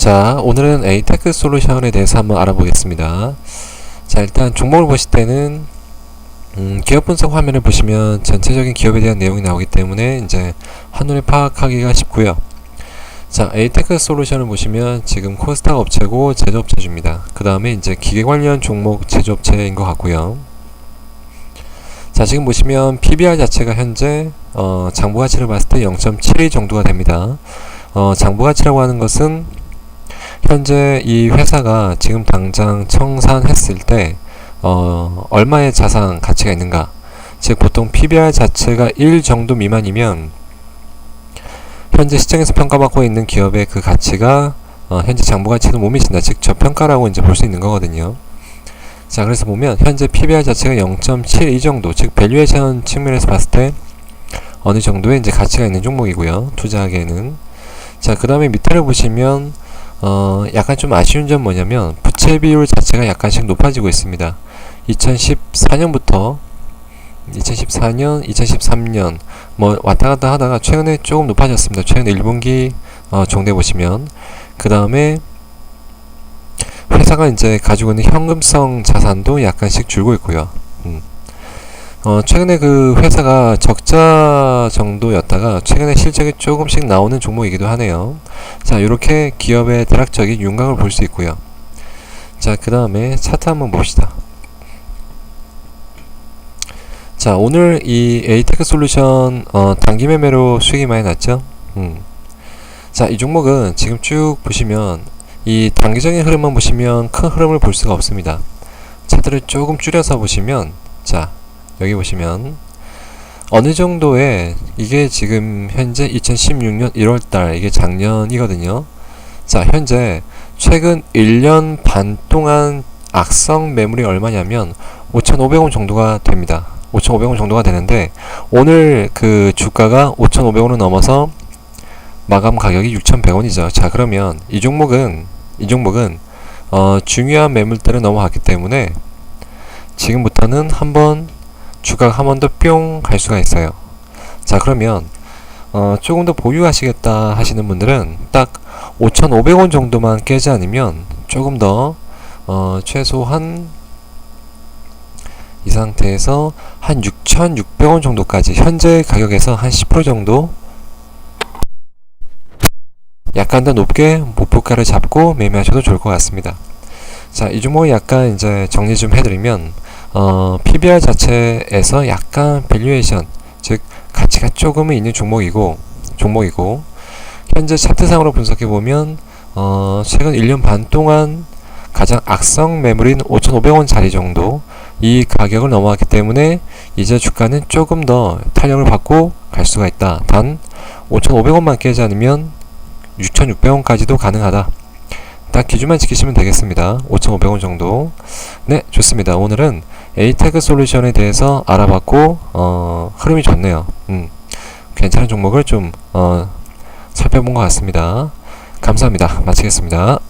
자, 오늘은 에이테크 솔루션에 대해서 한번 알아보겠습니다. 자, 일단 종목을 보실 때는 음, 기업 분석 화면을 보시면 전체적인 기업에 대한 내용이 나오기 때문에 이제 한눈에 파악하기가 쉽고요. 자, 에이테크 솔루션을 보시면 지금 코스닥 업체고 제조업체주입니다. 그 다음에 이제 기계 관련 종목 제조업체인 것 같고요. 자, 지금 보시면 PBR 자체가 현재 어, 장부 가치를 봤을 때 0.72 정도가 됩니다. 어, 장부 가치라고 하는 것은 현재 이 회사가 지금 당장 청산했을 때 어, 얼마의 자산 가치가 있는가? 즉 보통 PBR 자체가 1 정도 미만이면 현재 시장에서 평가받고 있는 기업의 그 가치가 어, 현재 장부 가치도 못 미친다. 즉 저평가라고 이제 볼 수 있는 거거든요. 자, 그래서 보면 현재 PBR 자체가 0.72 정도, 즉 밸류에이션 측면에서 봤을 때 어느 정도의 이제 가치가 있는 종목이고요. 투자하기에는. 자, 그 다음에 밑에를 보시면 어, 약간 좀 아쉬운 점 뭐냐면 부채 비율 자체가 약간씩 높아지고 있습니다. 2014년부터 2014년, 2013년 뭐 왔다 갔다 하다가 최근에 조금 높아졌습니다. 최근 1분기 어, 정대 보시면 그 다음에 회사가 이제 가지고 있는 현금성 자산도 약간씩 줄고 있고요. 음. 어, 최근에 그 회사가 적자 정도였다가 최근에 실적이 조금씩 나오는 종목이기도 하네요. 자, 이렇게 기업의 대략적인 윤곽을 볼 수 있고요. 자, 그 다음에 차트 한번 봅시다. 자, 오늘 이 에이테크 솔루션 어, 단기 매매로 수익이 많이 났죠? 음. 자, 이 종목은 지금 쭉 보시면 이 단기적인 흐름만 보시면 큰 흐름을 볼 수가 없습니다. 차트를 조금 줄여서 보시면 자, 여기 보시면 어느 정도의 이게 지금 현재 2016년 1월달 이게 작년이거든요. 자 현재 최근 1년 반 동안 악성 매물이 얼마냐면 5,500원 정도가 됩니다. 5,500원 정도가 되는데 오늘 그 주가가 5,500원을 넘어서 마감 가격이 6,100원이죠. 자 그러면 이 종목은 이 종목은 어, 중요한 매물대를 넘어갔기 때문에 지금부터는 한번 주가가 한 번 더 뿅 갈 수가 있어요. 자 그러면 어, 조금 더 보유하시겠다 하시는 분들은 딱 5,500원 정도만 깨지 않으면 조금 더 어, 최소한 이 상태에서 한 6,600원 정도까지 현재 가격에서 한 10% 정도 약간 더 높게 목표가를 잡고 매매하셔도 좋을 것 같습니다. 자, 이 종목이 약간 이제 정리 좀 해드리면 어, PBR 자체에서 약간 밸류에이션, 즉 가치가 조금은 있는 종목이고 종목이고 현재 차트상으로 분석해 보면 어, 최근 1년 반 동안 가장 악성 매물인 5,500원 자리 정도 이 가격을 넘어왔기 때문에 이제 주가는 조금 더 탄력을 받고 갈 수가 있다. 단 5,500원만 깨지 않으면 6,600원까지도 가능하다. 딱 기준만 지키시면 되겠습니다. 5,500원 정도. 네, 좋습니다. 오늘은 에이테크 솔루션에 대해서 알아봤고, 어, 흐름이 좋네요. 음, 괜찮은 종목을 좀, 어, 살펴본 것 같습니다. 감사합니다. 마치겠습니다.